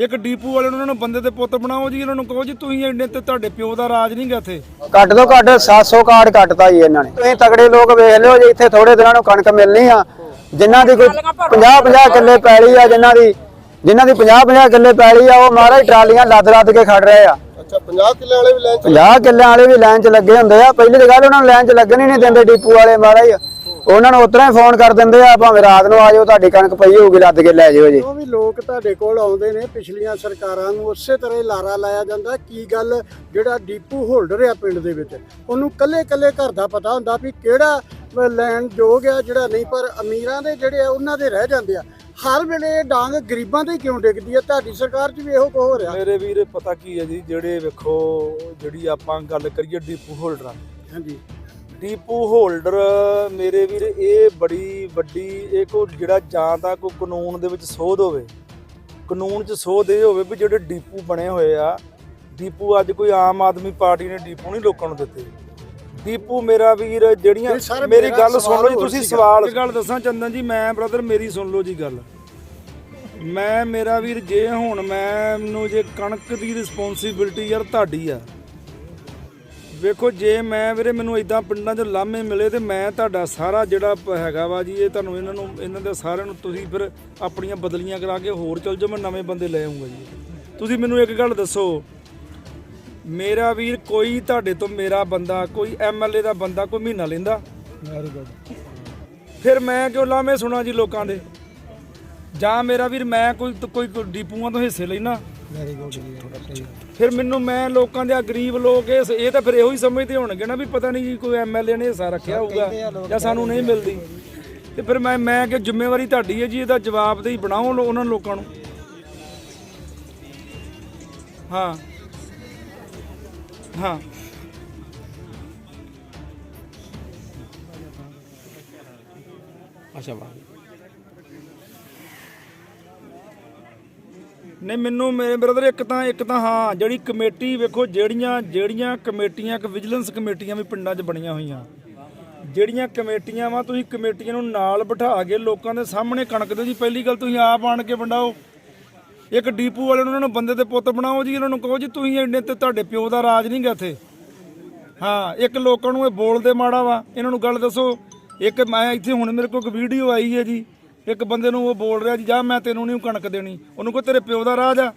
ਇੱਕ ਡੀਪੂ ਵਾਲੇ ਨੂੰ ਉਹਨਾਂ ਨੂੰ ਬੰਦੇ ਦੇ ਪੁੱਤ ਬਣਾਓ ਜੀ ਇਹਨਾਂ ਨੂੰ ਕਹੋ ਜੀ ਤੁਸੀਂ ਇੰਨੇ ਤੇ ਤੁਹਾਡੇ ਪਿਓ ਦਾ ਰਾਜ ਨਹੀਂ ਗਾ ਇੱਥੇ। ਘੱਟ ਤੋਂ ਘੱਟ 700 ਕਾਰਡ ਕੱਟਤਾ ਜੀ ਇਹਨਾਂ ਨੇ। ਤੁਸੀਂ ਤਗੜੇ ਲੋਕ ਵੇਖ ਲਿਓ ਜੀ ਇੱਥੇ ਥੋੜੇ ਦਿਨਾਂ ਨੂੰ ਕਣਕ ਮਿਲਣੀ ਆ। ਜਿਨ੍ਹਾਂ ਦੀ ਕੋਈ 50 50 ਕਿੱਲੇ ਪੈਲੀ ਆ ਜਿਨ੍ਹਾਂ ਦੀ ਜਿਨ੍ਹਾਂ ਦੀ 50 50 ਕਿੱਲੇ ਪੈਲੀ ਆ ਉਹ ਮਹਾਰਾਜ ਟਰਾਲੀਆਂ ਲੱਦ ਲੱਦ ਕੇ ਖੜ ਰਹੇ ਆ। ਅੱਛਾ 50 ਕਿੱਲੇ ਵਾਲੇ ਵੀ ਲੈਣ ਚ 50 ਕਿੱਲਿਆਂ ਵਾਲੇ ਵੀ ਲਾਈਨ 'ਚ ਲੱਗੇ ਹੁੰਦੇ ਆ। ਪਹਿਲੀ ਤਾਂ ਗੱਲ ਉਹਨਾਂ ਨੂੰ ਲਾਈਨ 'ਚ ਲੱਗਣ ਹੀ ਨਹੀਂ ਦਿੰਦੇ ਡੀਪੂ ਵਾਲੇ ਮਹਾਰਾਜ। ਉਹਨਾਂ ਨੂੰ ਉਤਰਾ ਹੀ ਫੋਨ ਕਰ ਦਿੰਦੇ ਆ ਭਾਵੇਂ ਰਾਤ ਨੂੰ ਆ ਜਾਓ ਤੁਹਾਡੀ ਕਣਕ ਪਈ ਹੋਊਗੀ ਲੱਦ ਕੇ ਲੈ ਜਾਓ ਜੀ। ਉਹ ਵੀ ਲੋਕ ਤੁਹਾਡੇ ਕੋਲ ਆਉਂਦੇ ਨੇ ਪਿਛਲੀਆਂ ਸਰਕਾਰਾਂ ਨੂੰ ਉਸੇ ਤਰ੍ਹਾਂ ਹੀ ਲਾਰਾ ਲਾਇਆ ਜਾਂਦਾ ਕੀ ਗੱਲ ਜਿਹੜਾ ਡੀਪੂ ਹੋਲਡਰ ਆ ਪਿੰਡ ਦੇ ਵਿੱਚ ਉਹਨੂੰ ਕੱਲੇ ਕੱਲੇ ਘਰ ਦਾ ਪਤਾ ਹੁੰਦਾ ਵੀ ਕਿਹੜਾ ਲੈਣ ਯੋਗ ਆ ਜਿਹੜਾ ਨਹੀਂ ਪਰ ਅਮੀਰਾਂ ਦੇ ਜਿਹੜੇ ਆ ਉਹਨਾਂ ਦੇ ਰਹਿ ਜਾਂਦੇ ਆ। ਹਰ ਵੇਲੇ ਇਹ ਡਾਂਗ ਗਰੀਬਾਂ ਤੇ ਕਿਉਂ ਡਿੱਗਦੀ ਆ? ਤੁਹਾਡੀ ਸਰਕਾਰ 'ਚ ਵੀ ਇਹੋ ਕੁਝ ਹੋ ਰਿਹਾ। ਮੇਰੇ ਵੀਰ ਪਤਾ ਕੀ ਹੈ ਜੀ ਜਿਹੜੇ ਵੇਖੋ ਜਿਹੜੀ ਆਪਾਂ ਗੱਲ ਕਰੀਏ ਡੀਪੂ ਹੋਲਡਰਾਂ। ਹਾਂਜੀ। ਡੀਪੂ ਹੋਲਡਰ ਮੇਰੇ ਵੀਰ ਇਹ ਬੜੀ ਵੱਡੀ ਇਹ ਕੋ ਜਿਹੜਾ ਜਾਂ ਤਾਂ ਕੋਈ ਕਾਨੂੰਨ ਦੇ ਵਿੱਚ ਸੋਧ ਹੋਵੇ ਕਾਨੂੰਨ 'ਚ ਸੋਧ ਇਹ ਹੋਵੇ ਵੀ ਜਿਹੜੇ ਡੀਪੂ ਬਣੇ ਹੋਏ ਆ ਡੀਪੂ ਅੱਜ ਕੋਈ ਆਮ ਆਦਮੀ ਪਾਰਟੀ ਨੇ ਡੀਪੂ ਨਹੀਂ ਲੋਕਾਂ ਨੂੰ ਦਿੱਤੇ ਡੀਪੂ ਮੇਰਾ ਵੀਰ ਜਿਹੜੀਆਂ ਮੇਰੀ ਗੱਲ ਸੁਣ ਲਓ ਜੀ ਤੁਸੀਂ। ਸਵਾਲ ਇੱਕ ਗੱਲ ਦੱਸਾਂ ਚੰਦਨ ਜੀ ਮੈਂ ਬ੍ਰਦਰ ਮੇਰੀ ਸੁਣ ਲਓ ਜੀ ਗੱਲ ਮੈਂ ਮੇਰਾ ਵੀਰ ਜੇ ਹੁਣ ਮੈਨੂੰ ਜੇ ਕਣਕ ਦੀ ਰਿਸਪੌਂਸਿਬਿਲਟੀ ਯਾਰ ਤੁਹਾਡੀ ਆ ਵੇਖੋ ਜੇ ਮੈਂ ਵੀਰੇ ਮੈਨੂੰ ਇਦਾਂ ਪਿੰਡਾਂ 'ਚ ਲਾਮੇ ਮਿਲੇ ਤੇ ਮੈਂ ਤੁਹਾਡਾ ਸਾਰਾ ਜਿਹੜਾ ਹੈਗਾ ਵਾ ਜੀ ਇਹ ਤੁਹਾਨੂੰ ਇਹਨਾਂ ਨੂੰ ਇਹਨਾਂ ਦੇ ਸਾਰਿਆਂ ਨੂੰ ਤੁਸੀਂ ਫਿਰ ਆਪਣੀਆਂ ਬਦਲੀਆਂ ਕਰਾ ਕੇ ਹੋਰ ਚਲ ਜਾਓ ਮੈਂ ਨਵੇਂ ਬੰਦੇ ਲੈ ਆਉਂਗਾ ਜੀ। ਤੁਸੀਂ ਮੈਨੂੰ ਇੱਕ ਗੱਲ ਦੱਸੋ ਮੇਰਾ ਵੀਰ ਕੋਈ ਤੁਹਾਡੇ ਤੋਂ ਮੇਰਾ ਬੰਦਾ ਕੋਈ ਐਮਐਲਏ ਦਾ ਬੰਦਾ ਕੋਈ ਮਹੀਨਾ ਲੈਂਦਾ? Very good. ਫਿਰ ਮੈਂ ਕਿਉਂ ਲਾਮੇ ਸੁਣਾ ਜੀ ਲੋਕਾਂ ਦੇ? ਜਾਂ ਮੇਰਾ ਵੀਰ ਮੈਂ ਕੋਈ ਕੋਈ ਕੋਈ ਡੀਪੂਆਂ ਤੋਂ ਹਿੱਸੇ ਲੈਣਾ ਵੈਰੀ ਗੁੱਡ ਫਿਰ ਮੈਨੂੰ ਮੈਂ ਲੋਕਾਂ ਦੇ ਆ ਗਰੀਬ ਲੋਕ ਇਹ ਇਹ ਤਾਂ ਫਿਰ ਇਹੋ ਹੀ ਸਮਝਦੇ ਹੋਣਗੇ ਨਾ ਵੀ ਪਤਾ ਨਹੀਂ ਜੀ ਕੋਈ ਐਮਐਲਏ ਨੇ ਹਿੱਸਾ ਰੱਖਿਆ ਹੋਊਗਾ ਜਾਂ ਸਾਨੂੰ ਨਹੀਂ ਮਿਲਦੀ। ਤੇ ਫਿਰ ਮੈਂ ਮੈਂ ਕਿ ਜ਼ਿੰਮੇਵਾਰੀ ਤੁਹਾਡੀ ਹੈ ਜੀ ਇਹਦਾ ਜਵਾਬ ਦੇਈ ਬਣਾਓ ਲੋ- ਉਹਨਾਂ ਲੋਕਾਂ ਨੂੰ। ਹਾਂ। ਹਾਂ। ਨਹੀਂ, ਮੈਨੂੰ ਮੇਰੇ ਬ੍ਰਦਰ ਇੱਕ ਤਾਂ ਇੱਕ ਤਾਂ ਹਾਂ, ਜਿਹੜੀ ਕਮੇਟੀ ਵੇਖੋ, ਜਿਹੜੀਆਂ ਜਿਹੜੀਆਂ ਕਮੇਟੀਆਂ, ਇੱਕ ਵਿਜੀਲੈਂਸ ਕਮੇਟੀਆਂ ਵੀ ਪਿੰਡਾਂ 'ਚ ਬਣੀਆਂ ਹੋਈਆਂ। ਜਿਹੜੀਆਂ ਕਮੇਟੀਆਂ ਵਾ, ਤੁਸੀਂ ਕਮੇਟੀਆਂ ਨੂੰ ਨਾਲ ਬਿਠਾ ਕੇ ਲੋਕਾਂ ਦੇ ਸਾਹਮਣੇ ਕਣਕ ਦੇ ਜੀ ਪਹਿਲੀ ਗੱਲ ਤੁਸੀਂ ਆਪ ਆਣ ਕੇ ਵੰਡਾਓ। ਇੱਕ ਡੀਪੂ ਵਾਲੇ ਨੂੰ ਉਹਨਾਂ ਨੂੰ ਬੰਦੇ ਦੇ ਪੁੱਤ ਬਣਾਓ ਜੀ ਇਹਨਾਂ ਨੂੰ ਕਹੋ ਜੀ, ਤੁਸੀਂ ਇੰਨੇ ਤੇ ਤੁਹਾਡੇ ਪਿਓ ਦਾ ਰਾਜ ਨਹੀਂ ਗਾ ਇੱਥੇ। ਹਾਂ, ਇੱਕ ਲੋਕਾਂ ਨੂੰ ਇਹ ਬੋਲਦੇ ਮਾੜਾ ਵਾ, ਇਹਨਾਂ ਨੂੰ ਗੱਲ ਦੱਸੋ। ਇੱਕ ਮੈਂ ਇੱਥੇ ਹੁਣ ਮੇਰੇ ਕੋਲ ਇੱਕ ਵੀਡੀਓ ਆਈ ਹੈ ਜੀ। ਇੱਕ ਬੰਦੇ ਨੂੰ ਉਹ ਬੋਲ ਰਿਹਾ ਜੀ ਜਾ ਮੈਂ ਤੈਨੂੰ ਨਹੀਂ ਕਣਕ ਦੇਣੀ। ਉਹਨੂੰ ਕੋ ਤੇਰੇ ਪਿਓ ਦਾ ਰਾਜ ਆ।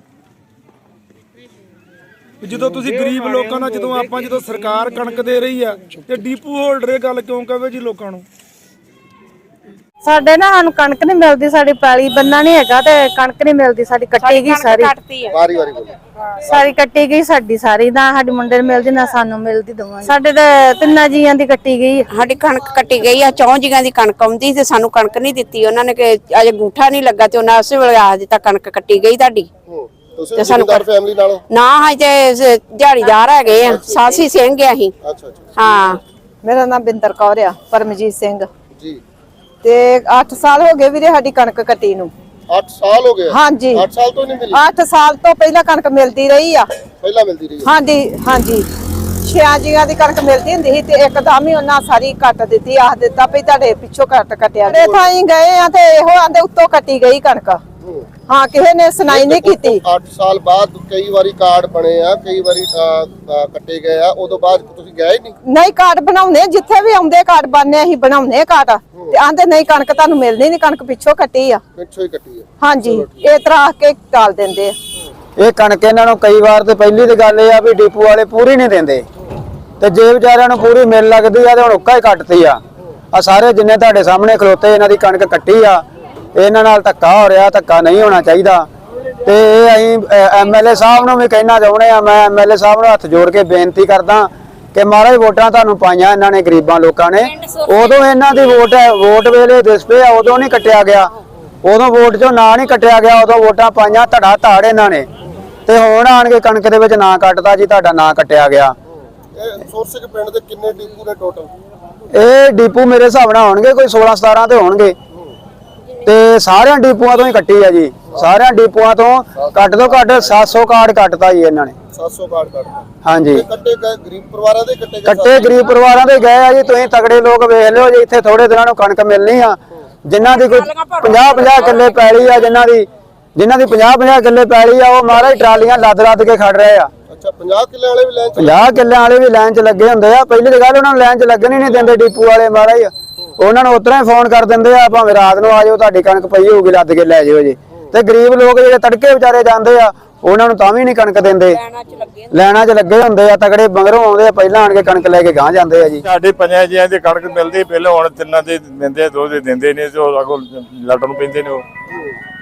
ਜਦੋਂ ਤੁਸੀਂ ਗਰੀਬ ਲੋਕਾਂ ਦਾ ਜਦੋਂ ਆਪਾਂ ਜਦੋਂ ਸਰਕਾਰ ਕਣਕ ਦੇ ਰਹੀ ਆ ਤੇ ਡੀਪੂ ਹੋਲਡਰ ਇਹ ਗੱਲ ਕਿਉਂ ਕਹਵੇ ਜੀ ਲੋਕਾਂ ਨੂੰ? ਸਾਡੇ ਨਾ ਸਾਨੂੰ ਕਣਕ ਨਹੀਂ ਮਿਲਦੀ ਸਾਡੀ ਪੈਲੀ ਬੰਨਾ ਨਹੀਂ ਹੈਗਾ ਤੇ ਕਣਕ ਨਹੀਂ ਮਿਲਦੀ ਸਾਡੀ ਕੱਟੀ ਗਈ ਸਾਰੀ। ਵਾਰੀ ਵਾਰੀ ਬੋਲੋ। ਸਾਰੀ ਕੱਟੀ ਗਈ ਸਾਡੀ ਸਾਰੀ ਨਾ ਸਾਡੇ ਮੁੰਡੇ ਨੂੰ ਮਿਲਦੀ ਨਾ ਸਾਨੂੰ ਮਿਲਦੀ ਦੋਵਾਂ ਨੂੰ। ਸਾਡੇ ਤੇ ਤਿੰਨਾਂ ਜੀਆਂ ਦੀ ਕੱਟੀ ਗਈ। ਸਾਡੀ ਕਣਕ ਕੱਟੀ ਗਈ ਆ ਚੌਂ ਜੀਆਂ ਦੀ ਕਣਕ ਆਉਂਦੀ ਤੇ ਸਾਨੂੰ ਕਣਕ ਨਹੀਂ ਦਿੱਤੀ। ਉਹਨਾਂ ਨੇ ਕਿ ਅਜੇ ਗੂਠਾ ਨਹੀਂ ਲੱਗਾ ਤੇ ਉਹਨਾਂ ਉਸੇ ਵੇਲੇ ਆ ਦਿੱਤਾ ਕਣਕ ਕੱਟੀ ਗਈ ਤੁਹਾਡੀ। ਹੂੰ ਤੁਸੀਂ ਜ਼ਿਮੀਂਦਾਰ ਫੈਮਿਲੀ ਨਾਲੋਂ? ਨਾ ਹਜੇ ਤੇ ਦਿਹਾੜੀਦਾਰ ਹੈਗੇ ਆ ਸਾਸੀ ਸਿੰਘ ਆ ਅਸੀਂ। ਅੱਛਾ ਅੱਛਾ। ਹਾਂ। ਮੇਰਾ ਨਾਮ ਬਿੰਦਰ ਕੌਰ ਆ ਪਰਮਜੀਤ ਸਿੰਘ। ਜੀ। ਤੇ 8 ਸਾਲ ਹੋ ਗਏ ਵੀਰੇ ਸਾਡੀ ਕਣਕ ਕੱਟੀ ਨੂੰ। 8 ਸਾਲ ਹੋ ਗਏ? ਹਾਂਜੀ। 8 ਸਾਲ ਤੋਂ ਨਹੀਂ ਮਿਲੀ? 8 ਸਾਲ ਤੋਂ ਪਹਿਲਾਂ ਕਣਕ ਮਿਲਦੀ ਰਹੀ ਆ। ਪਹਿਲਾਂ ਮਿਲਦੀ ਰਹੀ। ਹਾਂਜੀ ਹਾਂਜੀ। ਛਿਆਂ ਜੀਆਂ ਦੀ ਕਣਕ ਮਿਲਦੀ ਹੁੰਦੀ ਸੀ ਤੇ ਇੱਕਦਮ ਹੀ ਉਹਨਾਂ ਸਾਰੀ ਕੱਟ ਦਿੱਤੀ ਆਖ ਦਿੱਤਾ ਵੀ ਤੁਹਾਡੇ ਪਿੱਛੋਂ ਕੱਟ ਕੱਟਿਆ। ਇਹ ਥਾਈ ਗਏ ਆ ਤੇ ਇਹੋ ਆਂਦੇ ਉੱਤੋਂ ਕੱਟੀ ਗਈ ਕਣਕ। ਹੂੰ ਕਿਸੇ ਨੇ ਸੁਣਾਈ ਨਹੀਂ ਕੀਤੀ। 8 ਸਾਲ ਬਾਅਦ ਕਈ ਵਾਰੀ ਕਾਰਡ ਬਣੇ ਆ ਕਈ ਵਾਰੀ ਕੱਟੇ ਗਏ ਆ ਉਦੋਂ ਬਾਅਦ ਤੁਸੀਂ ਗਏ ਹੀ ਨਹੀਂ? ਨਹੀਂ ਕਾਰਡ ਬਣਾਉਣੇ ਜਿੱਥੇ ਵੀ ਆਉਂਦੇ ਕਾਰਡ ਬਣਨੇ ਅਸੀਂ ਬਣਾਉਣੇ ਕਾਰਡ। ਤੇ ਆਂਦੇ ਨਹੀਂ ਕਣਕ ਤੁਹਾਨੂੰ ਮਿਲਣੀ ਨਹੀਂ ਕਣਕ ਪਿੱਛੋਂ ਕੱਟੀ ਆ। ਪਿੱਛੋਂ ਹੀ ਕੱਟੀ ਹੈ ਹਾਂਜੀ ਇਹ ਤਰ੍ਹਾਂ ਕੇ ਟਾਲ ਦਿੰਦੇ ਆ। ਇਹ ਕਣਕ ਇਹਨਾਂ ਨੂੰ ਕਈ ਵਾਰ ਤੇ ਪਹਿਲੀ ਤੇ ਗੱਲ ਇਹ ਆ ਵੀ ਡੀਪੂ ਵਾਲੇ ਪੂਰੀ ਨਹੀਂ ਦਿੰਦੇ। ਤੇ ਜੇ ਵਿਚਾਰਿਆਂ ਨੂੰ ਪੂਰੀ ਮਿਲ ਲੱਗਦੀ ਆ ਤੇ ਹੁਣ ਉੱਕਾ ਹੀ ਕੱਟਤੀ ਆ। ਆ ਸਾਰੇ ਜਿੰਨੇ ਤੁਹਾਡੇ ਸਾਹਮਣੇ ਖਲੋਤੇ ਇਹਨਾਂ ਦੀ ਕਣਕ ਕੱਟੀ ਆ ਇਹਨਾਂ ਨਾਲ ਧੱਕਾ ਹੋ ਰਿਹਾ ਧੱਕਾ ਨਹੀਂ ਹੋਣਾ ਚਾਹੀਦਾ। ਤੇ ਇਹ ਅਸੀਂ ਐਮਐਲਏ ਸਾਹਿਬ ਨੂੰ ਵੀ ਕਹਿਣਾ ਚਾਹੁੰਦੇ ਆ ਮੈਂ ਐਮਐਲਏ ਸਾਹਿਬ ਨੂੰ ਹੱਥ ਜੋੜ ਕੇ ਬੇਨਤੀ ਕਰਦਾ ਕਿ ਮਹਾਰਾਜ ਵੋਟਾਂ ਤੁਹਾਨੂੰ ਪਾਈਆਂ ਇਹਨਾਂ ਨੇ ਗਰੀਬਾਂ ਲੋਕਾਂ ਨੇ। ਉਦੋਂ ਇਹਨਾਂ ਦੀ ਵੋਟ ਹੈ ਵੋਟ ਵੇਲੇ ਦਿਸ ਪਏ ਆ ਉਦੋਂ ਨਹੀਂ ਕੱਟਿਆ ਗਿਆ। ਉਦੋਂ ਵੋਟ ਚੋਂ ਨਾਂ ਨਹੀਂ ਕੱਟਿਆ ਗਿਆ ਉਦੋਂ ਵੋਟਾਂ ਪਾਈਆਂ ਧੜਾ ਧਾੜ ਇਹਨਾਂ ਨੇ। ਤੇ ਹੁਣ ਆਣ ਕੇ ਕਣਕ ਦੇ ਵਿੱਚ ਨਾਂ ਕੱਟਦਾ ਜੀ ਤੁਹਾਡਾ ਨਾਂ ਕੱਟਿਆ ਗਿਆ। ਇਹ ਸੋਰਸਿਕ ਪਿੰਡ ਦੇ ਕਿੰਨੇ ਡੀਪੂ ਨੇ ਟੋਟਲ ਇਹ ਡੀਪੂ ਮੇਰੇ ਹਿਸਾਬ ਨਾਲ ਹੋਣਗੇ ਕੋਈ 16 17 ਤੇ ਹੋਣਗੇ। ਸਾਰਿਆਂ ਡੀਪੂਆਂ ਤੋਂ ਹੀ ਕੱਟੀ ਆ ਜੀ। ਸਾਰਿਆਂ ਡੀਪੂਆਂ ਤੋਂ ਘੱਟ ਤੋਂ ਘੱਟ 700 ਕਾਰਡ ਕੱਟਤਾ ਜੀ ਇਹਨਾਂ ਨੇ। 700 ਕਾਰਡ ਕੱਟਦੇ ਹਾਂਜੀ। ਕੱਟੇ ਗਏ ਗਰੀਬ ਪਰਿਵਾਰਾਂ ਦੇ ਕੱਟੇ ਗਏ ਕੱਟੇ ਗਰੀਬ ਪਰਿਵਾਰਾਂ ਦੇ ਗਏ ਆ ਜੀ। ਤੁਸੀਂ ਤਗੜੇ ਲੋਕ ਵੇਖ ਲਿਓ ਜੀ ਇੱਥੇ ਥੋੜੇ ਦਿਨਾਂ ਨੂੰ ਕਣਕ ਮਿਲਣੀ ਆ। ਜਿਨ੍ਹਾਂ ਦੀ ਕੋਈ 50 50 ਕਿੱਲੇ ਪੈਲੀ ਆ ਜਿਨ੍ਹਾਂ ਦੀ ਜਿਨ੍ਹਾਂ ਦੀ 50 50 ਕਿੱਲੇ ਪੈਲੀ ਆ ਉਹ ਮਹਾਰਾਜ ਟਰਾਲੀਆਂ ਲੱਦ ਲੱਦ ਕੇ ਖੜ ਰਹੇ ਆ। ਅੱਛਾ 50 ਕਿੱਲੇ ਵਾਲੇ ਵੀ 50 ਕਿੱਲਿਆਂ ਵਾਲੇ ਵੀ ਲਾਈਨ 'ਚ ਲੱਗੇ ਹੁੰਦੇ ਆ। ਪਹਿਲੀ ਗੱਲ ਉਹਨਾਂ ਨੂੰ ਲਾਈਨ 'ਚ ਲੱਗਣ ਹੀ ਨਹੀਂ ਦਿੰਦੇ ਡੀਪੂ ਵਾਲੇ ਮਹਾਰਾਜ। ਉਹਨਾਂ ਨੂੰ ਉਤਰਾ ਹੀ ਫੋਨ ਕਰ ਦਿੰਦੇ ਆ ਭਾਵੇਂ ਰਾਤ ਨੂੰ ਆ ਜਾਓ ਤੁਹਾਡੀ ਕਣਕ ਪਈ ਹੋਊਗੀ ਲੱਦ ਕੇ ਲੈ ਜਾਓ ਜੀ। ਤੇ ਗਰੀਬ ਲੋਕ ਜਿਹੜੇ ਤੜਕੇ ਵਿਚਾਰੇ ਜਾਂਦੇ ਆ ਉਹਨਾਂ ਨੂੰ ਤਾਂ ਵੀ ਨਹੀਂ ਕਣਕ ਦਿੰਦੇ। ਲੈਣਾ 'ਚ ਲੱਗੇ ਹੁੰਦੇ ਆ। ਤਗੜੇ ਮਗਰੋਂ ਆਉਂਦੇ ਆ ਪਹਿਲਾਂ ਆਣ ਕੇ ਕਣਕ ਲੈ ਕੇ ਗਾਂ ਜਾਂਦੇ ਆ ਜੀ। ਸਾਡੇ ਪੰਜਾਂ ਜੀਆਂ ਦੀ ਕਣਕ ਮਿਲਦੀ ਪਹਿਲਾਂ ਹੁਣ ਤਿੰਨਾਂ ਦੇ ਦਿੰਦੇ ਦੋ ਦੇ ਦਿੰਦੇ ਨੇ ਉਹ ਅਗੋਂ ਲੜਨ ਪੈਂਦੇ ਨੇ ਉਹ।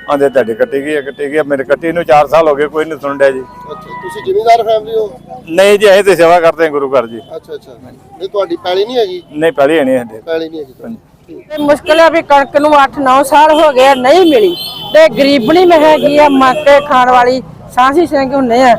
ਆਂਦੇ ਤੁਹਾਡੀ ਕੱਟੀ ਗਈ ਹੈ, ਕੱਟੀ ਗਈ ਹੈ। ਮੇਰੇ ਕੱਟੀ ਨੂੰ 4 ਸਾਲ ਹੋ ਗਏ ਕੋਈ ਨਹੀਂ ਸੁਣ ਰਿਹਾ ਜੀ। ਅੱਛਾ ਤੁਸੀਂ ਜ਼ਿਮੀਂਦਾਰ ਫੈਮਿਲੀ ਹੋ? ਨਹੀਂ ਜੀ ਅਸੀਂ ਤੇ ਸੇਵਾ ਕਰਦੇ ਹਾਂ ਗੁਰੂ ਘਰ ਜੀ। ਅੱਛਾ ਅੱਛਾ। ਨਹੀਂ ਤੁਹਾਡੀ ਪੈਲੀ ਨਹੀਂ ਹੈਗੀ? ਨਹੀਂ ਪਹਿਲੇ ਹੈ ਨਹੀਂ ਸਾਡੇ ਪੈਲੀ ਨਹੀਂ ਹੈਗੀ ਤੁਹਾਡੀ। ਤੇ ਮੁਸ਼ਕਲ ਹੈ ਵੀ ਕਣਕ ਨੂੰ 8-9 ਸਾਲ ਹੋ ਗਏ ਆ, ਨਹੀਂ ਮਿਲੀ। ਤੇ ਗਰੀਬਣੀ ਮੈਂ ਹੈਗੀ ਆ ਮੱਕੇ ਖਾਣ ਵਾਲੀ ਸਾਂਸੀ ਸਿੰਘ ਹੁੰਨੇ ਆ।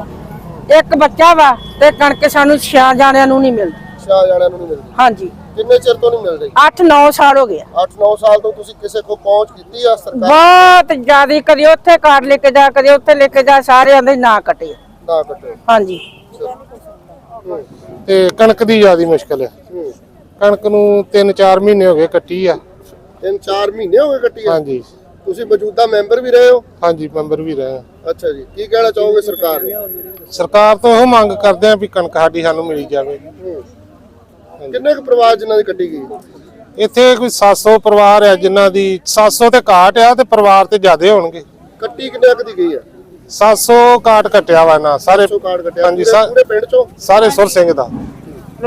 ਇੱਕ ਬੱਚਾ ਵਾ ਤੇ ਕਣਕ ਸਾਨੂੰ ਛਿਆ ਜਾਣਿਆਂ ਨੂੰ ਨਹੀਂ ਮਿਲਦੀ। ਸ਼ਾਹ ਜਾਣਿਆਂ ਨੂੰ ਨਹੀਂ ਮਿਲਦੀ। ਹਾਂਜੀ। ਕਿੰਨੇ ਚਿਰ ਤੋਂ ਨਹੀਂ ਮਿਲ ਰਹੀ? 8-9 ਸਾਲ ਹੋ ਗਏ ਆ। 8-9 ਸਾਲ ਤੋਂ ਤੁਸੀਂ ਕਿਸੇ ਕੋ ਪਹੁੰਚ ਕੀਤੀ ਆ ਸਰਕਾਰ? ਬਹੁਤ ਜ਼ਿਆਦਾ ਕਦੇ ਉੱਥੇ ਕਾਰਡ ਲੈ ਕੇ ਜਾ ਕਦੇ ਉੱਥੇ ਲੈ ਕੇ ਜਾ ਸਾਰੇ ਆਂਦੇ ਨਾ ਕੱਟੇ ਨਾ ਕੱਟੋ ਹਾਂਜੀ। ਤੇ ਕਣਕ ਦੀ ਜ਼ਿਆਦਾ ਮੁਸ਼ਕਲ ਹੈ। ਕਣਕ ਨੂੰ 3-4 ਮਹੀਨੇ ਹੋ ਗਏ ਕੱਟੀ ਆ। ਤਿੰਨ ਚਾਰ ਮਹੀਨੇ ਹੋ ਗਏ ਕੱਟੀ ਆ। ਹਾਂਜੀ। ਤੁਸੀਂ ਮੌਜੂਦਾ ਮੈਂਬਰ ਵੀ ਰਹੇ ਹੋ? ਹਾਂਜੀ ਮੈਂਬਰ ਵੀ ਰਹੇ ਆ। ਅੱਛਾ ਜੀ। ਕੀ ਕਹਿਣਾ ਚਾਹੋਗੇ ਸਰਕਾਰ ਨੂੰ? ਸਰਕਾਰ ਤੋਂ ਉਹ ਮੰਗ ਕਰਦੇ ਆ ਵੀ ਕਣਕ ਸਾਡੀ ਸਾਨੂੰ ਮਿਲੀ ਜਾਵੇ। ਕਿੰਨੇ ਕੁ ਪਰਿਵਾਰ ਜਿਨ੍ਹਾਂ ਦੀ ਕੱਟੀ ਗਈ? ਇੱਥੇ ਕੋਈ 700 ਪਰਿਵਾਰ ਆ ਜਿਨ੍ਹਾਂ ਦੀ 700 ਤੇ ਘਾਟ ਆ ਤੇ ਪਰਿਵਾਰ ਤੇ ਜ਼ਿਆਦੇ ਹੋਣਗੇ। ਕੱਟੀ ਕਿੰਨੇ ਕੁ ਦੀ ਗਈ ਆ? 700 ਕਾਟ ਕੱਟਿਆ ਵਾ ਨਾ ਸਾਰੇ 100 ਕਾਰਡ ਕੱਟਿਆ ਹਾਂਜੀ ਪੂਰੇ- ਸਾ- ਪੂਰੇ ਪਿੰਡ ਚੋਂ? ਸਾਰੇ ਸੁਰ ਸਿੰਘ ਦਾ।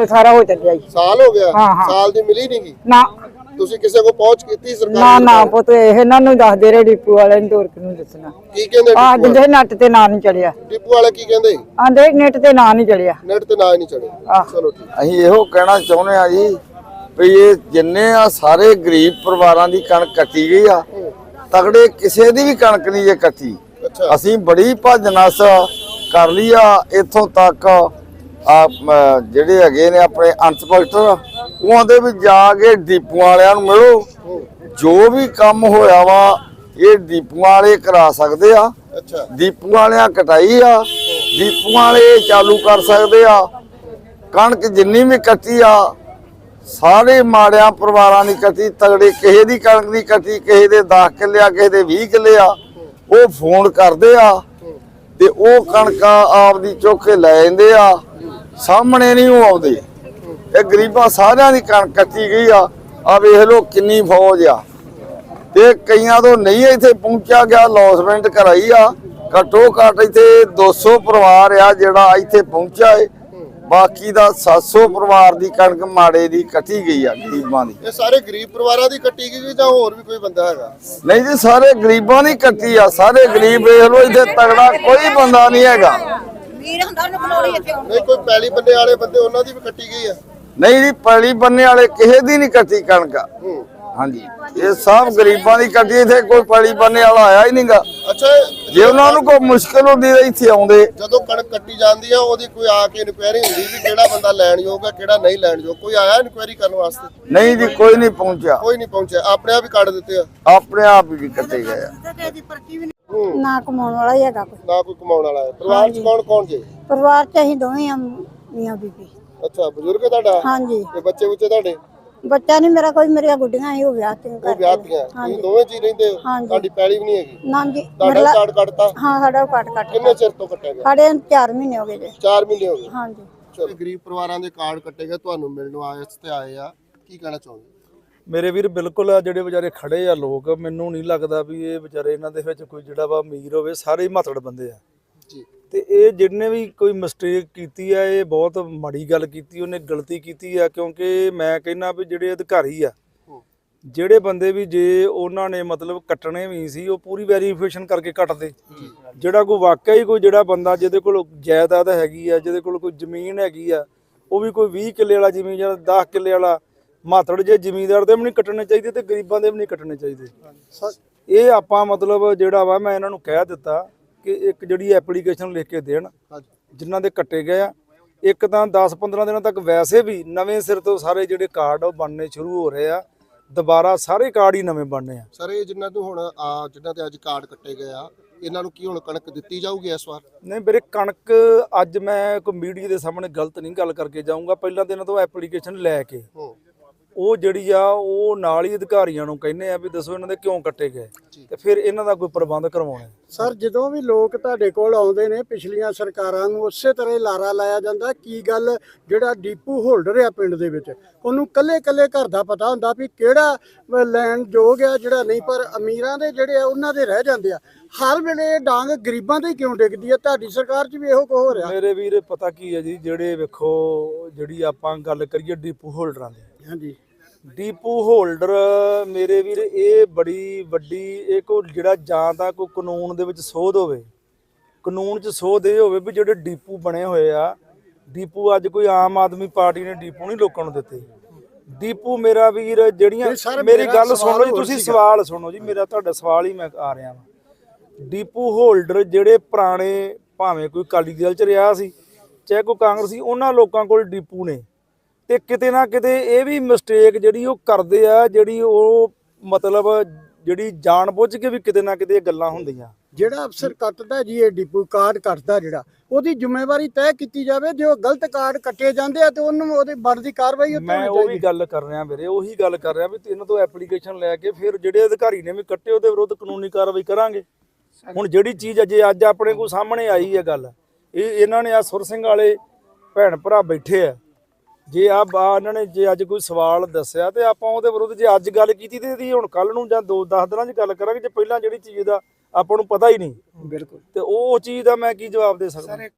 ਸਾਰਾ ਹੋ ਚੱਲਿਆ ਜੀ। ਸਾਲ ਹੋ ਗਿਆ। ਸਾਲ ਦੀ ਮਿਲੀ ਨਹੀਂ ਗਈ ਨਾ। ਤੁਸੀਂ ਕਿਸੇ ਕੋ ਪਹੁੰਚ ਕੀਤੀ ਸਰਕਾਰ ਨਾ? ਨਾ ਪੁੱਤ ਇਹਨਾਂ ਨੂੰ ਦੱਸਦੇ ਰਹੇ ਡਿਪੂ ਵਾਲਿਆਂ ਨੂੰ ਤੋਰ ਕੇ ਨੂੰ ਦੱਸਣਾ। ਕੀ ਕਹਿੰਦੇ ਆ ਡਿਪੂ ਜਿੰਦੇ ਨੱਟ ਤੇ ਨਾਂ ਨਹੀਂ ਚੜਿਆ। ਵਾਲੇ? ਡਿਪੂ ਵਾਲੇ ਕੀ ਕਹਿੰਦੇ? ਆਂਦੇ ਨੈਟ ਤੇ ਨਾਂ ਨਹੀਂ ਚੜਿਆ। ਨੈਟ ਤੇ ਨਾ ਹੀ ਨਹੀਂ ਚੜੇ ਆਹ। ਚਲੋ ਠੀਕ। ਅਸੀਂ ਇਹੋ ਕਹਿਣਾ ਚਾਹੁੰਦੇ ਆ ਜੀ ਵੀ ਇਹ ਜਿੰਨੇ ਆ ਸਾਰੇ ਗਰੀਬ ਪਰਿਵਾਰਾਂ ਦੀ ਕਣਕ ਕੱਟੀ ਗਈ ਆ ਤਗੜੇ ਕਿਸੇ ਦੀ ਵੀ ਕਣਕ ਨਹੀਂ ਜੇ ਕੱਟੀ। ਅੱਛਾ। ਅਸੀਂ ਬੜੀ ਭੱਜ ਨਸ ਕਰ ਲਈ ਆ ਇੱਥੋਂ ਤੱਕ ਆ ਮ, ਜਿਹੜੇ ਹੈਗੇ ਨੇ ਆਪਣੇ ਇੰਸਪੈਕਟਰ ਉਹ ਆਂਦੇ ਵੀ ਜਾ ਕੇ ਡੀਪੂਆਂ ਵਾਲਿਆਂ ਨੂੰ ਮਿਲੋ। ਜੋ ਵੀ ਕੰਮ ਹੋਇਆ ਵਾ ਇਹ ਡੀਪੂਆਂ ਵਾਲੇ ਕਰਾ ਸਕਦੇ ਆ। ਅੱਛਾ। ਦੀਪੂ ਵਾਲਿਆਂ ਕਟਾਈ ਆ। ਦੀਪੂ ਵਾਲੇ ਚਾਲੂ ਕਰ ਸਕਦੇ ਆ। ਕਣਕ ਜਿੰਨੀ ਵੀ ਕੱਟੀ ਆ ਸਾਰੇ ਮਾੜਿਆਂ ਪਰਿਵਾਰਾਂ ਦੀ ਕੱਟੀ ਤਗੜੇ ਕਿਸੇ ਦੀ ਕਣਕ ਦੀ ਕੱਟੀ ਕਿਸੇ ਦੇ 10 ਕਿੱਲੇ ਆ ਕਿਸੇ ਦੇ 20 ਕਿੱਲੇ ਆ ਉਹ ਫੋਨ ਕਰਦੇ ਆ ਤੇ ਉਹ ਕਣਕਾਂ ਆਪਦੀ ਚੁੱਕ ਕੇ ਲੈ ਜਾਂਦੇ ਆ। ਸਾਹਮਣੇ ਨਹੀਂ ਉਹ ਆਉਂਦੇ। ਇਹ ਗਰੀਬਾਂ ਸਾਰਿਆਂ ਦੀ ਕਣਕ ਕੱਟੀ ਗਈ ਆ। ਆ ਵੇਖ ਲਓ ਕਿੰਨੀ ਫੌਜ ਆ। ਤੇ ਕਈਆਂ ਤੋਂ ਨਹੀਂ ਇੱਥੇ ਪਹੁੰਚਿਆ ਗਿਆ ਲੌਸਮੈਂਟ ਕਰਾਈ ਆ। ਘੱਟੋ ਘੱਟ ਇੱਥੇ 200 ਪਰਿਵਾਰ ਆ ਜਿਹੜਾ ਇੱਥੇ ਪਹੁੰਚਿਆ ਏ। ਬਾਕੀ ਦਾ 700 ਪਰਿਵਾਰ ਦੀ ਕਣਕ ਮਾੜੇ ਦੀ ਕੱਟੀ ਗਈ ਆ ਗਰੀਬਾਂ ਦੀ। ਇਹ ਸਾਰੇ ਗਰੀਬ ਪਰਿਵਾਰਾਂ ਦੀ ਕੱਟੀ ਗਈ ਜਾਂ ਹੋਰ ਵੀ ਕੋਈ ਬੰਦਾ ਹੈਗਾ? ਨਹੀਂ ਜੀ ਸਾਰੇ ਗਰੀਬਾਂ ਦੀ ਕੱਟੀ ਆ। ਸਾਰੇ ਗਰੀਬ ਵੇਖ ਲਓ ਇੱਥੇ ਤਗੜਾ ਕੋਈ ਬੰਦਾ ਨਹੀਂ ਹੈਗਾ। ਨਹੀਂ ਕੋਈ ਪੈਲੀ ਬੰਨੇ ਵਾਲੇ ਬੰਦੇ ਉਹਨਾਂ ਦੀ ਵੀ ਕੱਟੀ ਗਈ ਆ। ਨਹੀਂ ਜੀ ਪਲੀ ਬੰਨੇ ਵਾਲੇ ਕਿਸੇ ਦੀ ਨਹੀਂ ਕੱਟੀ ਕਣਕ। ਹਾਂਜੀ। ਇਹ ਸਭ ਗਰੀਬਾਂ ਦੀ ਕੱਟੀ ਇੱਥੇ ਕੋਈ ਪਲੀ ਬੰਨੇ ਵਾਲਾ ਆਇਆ ਹੀ ਨਹੀਂਗਾ ਅੱਛਾ ਜੇ ਉਹਨਾਂ ਨੂੰ ਕੋਈ ਮੁਸ਼ਕਲ ਹੁੰਦੀ ਤਾਂ ਇੱਥੇ ਆਉਂਦੇ। ਜਦੋਂ ਕਣਕ ਕੱਟੀ ਜਾਂਦੀ ਆ ਉਹਦੀ ਕੋਈ ਆ ਕੇ ਇਨਕੁਆਇਰੀ ਹੁੰਦੀ ਵੀ ਕਿਹੜਾ ਬੰਦਾ ਲੈਣ ਯੋਗ ਆ ਕਿਹੜਾ ਨਹੀਂ ਲੈਣ ਯੋਗ। ਕੋਈ ਆਇਆ ਇਨਕੁਆਇਰੀ ਕਰਨ ਵਾਸਤੇ? ਨਹੀਂ ਜੀ ਕੋਈ ਨਹੀਂ ਪਹੁੰਚਿਆ। ਕੋਈ ਨਹੀਂ ਪਹੁੰਚਿਆ। ਆਪਣੇ ਆਪ ਹੀ ਕੱਢ ਦਿੱਤੇ ਆ? ਆਪਣੇ ਆਪ ਹੀ ਕੱਟੇ ਗਏ ਆ। ਨਾ ਕਮਾਉਣ ਵਾਲਾ ਹੀ ਹੈਗਾ ਕੋਈ। ਨਾ ਕੋਈ ਕਮਾਉਣ ਵਾਲਾ ਹੈ। ਪਰਿਵਾਰ ਚ ਕੌਣ ਕੌਣ ਜੇ? ਪਰਿਵਾਰ ਚ ਅਸੀਂ ਦੋਵੇਂ ਆ ਮੀਆਂ ਬੀਬੀ। ਅੱਛਾ ਬਜ਼ੁਰਗ ਹੈ ਤੁਹਾਡਾ? ਹਾਂਜੀ। ਤੇ ਬੱਚੇ ਬੁੱਚੇ ਤੁਹਾਡੇ? ਬੱਚਾ ਨਹੀਂ ਮੇਰਾ ਕੋਈ ਮੇਰੀਆਂ ਗੁੱਡੀਆਂ ਹੀ ਉਹ ਵਿਆਹ ਤੇ ਉਹ ਵਿਆਹ ਤੀਆਂ ਤੁਸੀਂ ਦੋਵੇਂ ਜੀ ਰਹਿੰਦੇ ਹੋ? ਹਾਂਜੀ। ਤੁਹਾਡੀ ਪੈਲੀ ਵੀ ਨਹੀਂ ਹੈਗੀ? ਨਾ ਜੀ ਤੁਹਾਡਾ ਕਾਰਡ ਕੱਟਤਾ? ਹਾਂ ਸਾਡਾ ਉਹ ਕੱਟ ਕੱਟ ਕਿੰਨੇ ਚਿਰ ਤੋਂ ਕੱਟਿਆ ਗਿਆ? ਸਾਡੇ 4 ਮਹੀਨੇ ਹੋ ਗਏ ਜੀ। 4 ਮਹੀਨੇ ਹੋ ਗਏ। ਹਾਂਜੀ। ਚਲੋ। ਗਰੀਬ ਪਰਿਵਾਰਾਂ ਦੇ ਕਾਰਡ ਕੱਟੇ ਗਏ ਤੁਹਾਨੂੰ ਮਿਲਣ ਆਏ ਤੇ ਆਏ ਆ। ਕੀ ਕਹਿਣਾ ਚਾਹੋਗੇ? ਮੇਰੇ ਵੀਰ ਬਿਲਕੁਲ ਆ ਜਿਹੜੇ ਵਿਚਾਰੇ ਖੜੇ ਆ ਲੋਕ ਮੈਨੂੰ ਨਹੀਂ ਲੱਗਦਾ ਵੀ ਇਹ ਵਿਚਾਰੇ ਇਹਨਾਂ ਦੇ ਵਿੱਚ ਕੋਈ ਜਿਹੜਾ ਵਾ ਅਮੀਰ ਹੋਵੇ ਸਾਰੇ ਹੀ ਮਾਤੜ ਬੰਦੇ ਆ। ਤੇ ਇਹ ਜਿਹਨੇ ਵੀ ਕੋਈ ਮਿਸਟੇਕ ਕੀਤੀ ਆ ਇਹ ਬਹੁਤ ਮਾੜੀ ਗੱਲ ਕੀਤੀ ਉਹਨੇ ਗਲਤੀ ਕੀਤੀ ਆ ਕਿਉਂਕਿ ਮੈਂ ਕਹਿੰਨਾ ਵੀ ਜਿਹੜੇ ਅਧਿਕਾਰੀ ਆ ਜਿਹੜੇ ਬੰਦੇ ਵੀ ਜੇ ਉਹਨਾਂ ਨੇ ਮਤਲਬ ਕੱਟਣੇ ਵੀ ਸੀ ਉਹ ਪੂਰੀ ਵੈਰੀਫਿਕੇਸ਼ਨ ਕਰਕੇ ਕੱਟਦੇ ਜਿਹੜਾ ਕੋਈ ਵਾਕਿਆ ਹੀ ਕੋਈ ਜਿਹੜਾ ਬੰਦਾ ਜਿਹਦੇ ਕੋਲ ਜਾਇਦਾਦ ਹੈਗੀ ਆ ਜਿਹਦੇ ਕੋਲ ਕੋਈ ਜ਼ਮੀਨ ਹੈਗੀ ਆ ਉਹ ਵੀ ਕੋਈ 20 ਕਿੱਲੇ ਵਾਲਾ ਜ਼ਮੀਨ ਜਾਂ 10 ਕਿੱਲੇ ਵਾਲਾ ਮਾਤੜ ਜੇ ਜ਼ਮੀਂਦਾਰ ਦੇ ਵੀ ਨਹੀਂ ਕੱਟਣੇ ਚਾਹੀਦੇ ਤੇ ਗਰੀਬਾਂ ਦੇ ਵੀ ਨਹੀਂ ਕੱਟਣੇ ਚਾਹੀਦੇ। ਇਹ ਆਪਾਂ ਮਤਲਬ ਜਿਹੜਾ ਵਾ ਮੈਂ ਇਹਨਾਂ ਨੂੰ ਕਹਿ ਦਿੱਤਾ ਕਿ ਇੱਕ ਜਿਹੜੀ ਐਪਲੀਕੇਸ਼ਨ ਲਿਖ ਕੇ ਦੇਣ ਜਿਨ੍ਹਾਂ ਦੇ ਕੱਟੇ ਗਏ ਆ ਇੱਕ ਤਾਂ 10-15 ਦਿਨਾਂ ਤੱਕ ਵੈਸੇ ਵੀ ਨਵੇਂ ਸਿਰ ਤੋਂ ਸਾਰੇ ਜਿਹੜੇ ਕਾਰਡ ਉਹ ਬਣਨੇ ਸ਼ੁਰੂ ਹੋ ਰਹੇ ਆ ਦੁਬਾਰਾ ਸਾਰੇ ਕਾਰਡ ਹੀ ਨਵੇਂ ਬਣਨੇ ਆ। ਸਰ ਇਹ ਜਿਨ੍ਹਾਂ ਨੂੰ ਹੁਣ ਆ ਜਿਨ੍ਹਾਂ ਤੇ ਅੱਜ ਕਾਰਡ ਕੱਟੇ ਗਏ ਆ ਇਹਨਾਂ ਨੂੰ ਕੀ ਹੁਣ ਕਣਕ ਦਿੱਤੀ ਜਾਊਗੀ ਇਸ ਵਾਰ? ਨਹੀਂ ਵੀਰੇ ਕਣਕ ਅੱਜ ਮੈਂ ਕੋਈ ਮੀਡੀਆ ਦੇ ਸਾਹਮਣੇ ਗਲਤ ਨਹੀਂ ਗੱਲ ਕਰਕੇ ਜਾਊਂਗਾ ਪਹਿਲਾਂ ਤਾਂ ਇਹਨਾਂ ਤੋਂ ਐਪਲੀਕੇਸ਼ਨ ਲੈ ਕੇ। ਉਹ ਜਿਹੜੀ ਆ ਉਹ ਨਾਲ ਹੀ ਅਧਿਕਾਰੀਆਂ ਨੂੰ ਕਹਿੰਦੇ ਆ ਵੀ ਦੱਸੋ ਇਹਨਾਂ ਦੇ ਕਿਉਂ ਕੱਟੇ ਗਏ। ਤੇ ਫਿਰ ਇਹਨਾਂ ਦਾ ਕੋਈ ਪ੍ਰਬੰਧ ਕਰਵਾਉਣਾ ਸਰ ਜਦੋਂ ਵੀ ਲੋਕ ਤੁਹਾਡੇ ਕੋਲ ਆਉਂਦੇ ਨੇ ਪਿਛਲੀਆਂ ਸਰਕਾਰਾਂ ਨੂੰ ਉਸੇ ਤਰ੍ਹਾਂ ਹੀ ਲਾਰਾ ਲਾਇਆ ਜਾਂਦਾ। ਕੀ ਗੱਲ ਜਿਹੜਾ ਡੀਪੂ ਹੋਲਡਰ ਆ ਪਿੰਡ ਦੇ ਵਿੱਚ ਉਹਨੂੰ ਕੱਲੇ ਕੱਲੇ ਘਰ ਦਾ ਪਤਾ ਹੁੰਦਾ ਵੀ ਕਿਹੜਾ ਲੈਣ ਯੋਗ ਆ ਜਿਹੜਾ ਨਹੀਂ? ਪਰ ਅਮੀਰਾਂ ਦੇ ਜਿਹੜੇ ਆ ਉਹਨਾਂ ਦੇ ਰਹਿ ਜਾਂਦੇ ਆ। ਹਰ ਵੇਲੇ ਇਹ ਡਾਂਗ ਗਰੀਬਾਂ ਤੇ ਕਿਉਂ ਡਿੱਗਦੀ ਆ? ਤੁਹਾਡੀ ਸਰਕਾਰ 'ਚ ਵੀ ਇਹੋ ਕੁਝ ਹੋ ਰਿਹਾ। ਮੇਰੇ ਵੀਰ ਪਤਾ ਕੀ ਹੈ ਜੀ ਜਿਹੜੇ ਵੇਖੋ ਜਿਹੜੀ ਆਪਾਂ ਗੱਲ ਕਰੀਏ ਡੀਪੂ ਹੋਲਡਰਾਂ ਦੀ। ਹਾਂਜੀ। ਡੀਪੂ ਹੋਲਡਰ ਮੇਰੇ ਵੀਰ ਇਹ ਬੜੀ ਵੱਡੀ ਇਹ ਕੋ ਜਿਹੜਾ ਜਾਂ ਤਾਂ ਕੋਈ ਕਾਨੂੰਨ ਦੇ ਵਿੱਚ ਸੋਧ ਹੋਵੇ ਕਾਨੂੰਨ 'ਚ ਸੋਧ ਇਹ ਹੋਵੇ ਵੀ ਜਿਹੜੇ ਡੀਪੂ ਬਣੇ ਹੋਏ ਆ ਡੀਪੂ ਅੱਜ ਕੋਈ ਆਮ ਆਦਮੀ ਪਾਰਟੀ ਨੇ ਡੀਪੂ ਨਹੀਂ ਲੋਕਾਂ ਨੂੰ ਦਿੱਤੇ। ਡੀਪੂ ਮੇਰਾ ਵੀਰ ਜਿਹੜੀਆਂ ਮੇਰੀ ਗੱਲ ਸੁਣ ਲਓ ਜੀ ਤੁਸੀਂ। ਸਵਾਲ ਸੁਣੋ ਜੀ ਮੇਰਾ ਤੁਹਾਡਾ ਸਵਾਲ ਹੀ ਮੈਂ ਆ ਰਿਹਾ ਹਾਂ ਡੀਪੂ ਹੋਲਡਰ ਜਿਹੜੇ ਪੁਰਾਣੇ ਭਾਵੇਂ ਕੋਈ ਅਕਾਲੀ ਦਲ ਚ ਰਿਹਾ ਸੀ ਚਾਹੇ ਕੋਈ ਕਾਂਗਰਸੀ ਉਹਨਾਂ ਲੋਕਾਂ ਕੋਲ ਡੀਪੂ ਨੇ। ਤੇ ਕਿਤੇ ਨਾ ਕਿਤੇ ਇਹ ਵੀ ਮਿਸਟੇਕ ਜਿਹੜੀ ਉਹ ਕਰਦੇ ਆ ਜਿਹੜੀ ਉਹ ਮਤਲਬ ਜਿਹੜੀ ਜਾਣਬੁੱਝ ਕੇ ਵੀ ਕਿਤੇ ਨਾ ਕਿਤੇ ਇਹ ਗੱਲਾਂ ਹੁੰਦੀਆਂ। ਜਿਹੜਾ ਅਫਸਰ ਕੱਟਦਾ ਜੀ ਇਹ ਡੀਪੂ ਕਾਰਡ ਕੱਟਦਾ ਜਿਹੜਾ ਉਹਦੀ ਜ਼ਿੰਮੇਵਾਰੀ ਤੈਅ ਕੀਤੀ ਜਾਵੇ ਜੇ ਉਹ ਗਲਤ ਕਾਰਡ ਕੱਟੇ ਜਾਂਦੇ ਆ ਤੇ ਉਹਨੂੰ ਉਹਦੀ ਬਣਦੀ ਕਾਰਵਾਈ ਉੱਤੇ ਮੈਂ ਉਹ ਵੀ ਗੱਲ ਕਰ ਰਿਹਾ ਵੀਰੇ ਉਹੀ ਗੱਲ ਕਰ ਰਿਹਾ ਵੀ ਇਹਨਾਂ ਤੋਂ ਐਪਲੀਕੇਸ਼ਨ ਲੈ ਕੇ ਫਿਰ ਜਿਹੜੇ ਅਧਿਕਾਰੀ ਨੇ ਵੀ ਕੱਟੇ ਉਹਦੇ ਵਿਰੁੱਧ ਕਾਨੂੰਨੀ ਕਾਰਵਾਈ ਕਰਾਂਗੇ। ਹੁਣ ਜਿਹੜੀ ਚੀਜ਼ ਅਜੇ ਅੱਜ ਆਪਣੇ ਕੋਲ ਸਾਹਮਣੇ ਆਈ ਹੈ ਗੱਲ ਇਹ ਇਹਨਾਂ ਨੇ ਆ ਸੁਰ ਸਿੰਘ ਵਾਲੇ ਭੈਣ ਭਰਾ ਬੈਠੇ ਆ। ਜੇ ਆ ਇਹਨਾਂ ਨੇ ਜੇ ਅੱਜ ਕੋਈ ਸਵਾਲ ਦੱਸਿਆ ਤੇ ਆਪਾਂ ਉਹਦੇ ਵਿਰੁੱਧ ਜੇ ਅੱਜ ਗੱਲ ਕੀਤੀ ਤੇ ਇਹਦੀ ਹੁਣ ਕੱਲ ਨੂੰ ਜਾਂ 2-10 ਦਿਨਾਂ 'ਚ ਗੱਲ ਕਰਾਂਗੇ ਜੇ ਪਹਿਲਾਂ ਜਿਹੜੀ ਚੀਜ਼ ਦਾ ਆਪਾਂ ਨੂੰ ਪਤਾ ਹੀ ਨਹੀਂ। ਬਿਲਕੁਲ। ਤੇ ਉਹ ਚੀਜ਼ ਦਾ ਮੈਂ ਕੀ ਜਵਾਬ ਦੇ ਸਕਦਾ?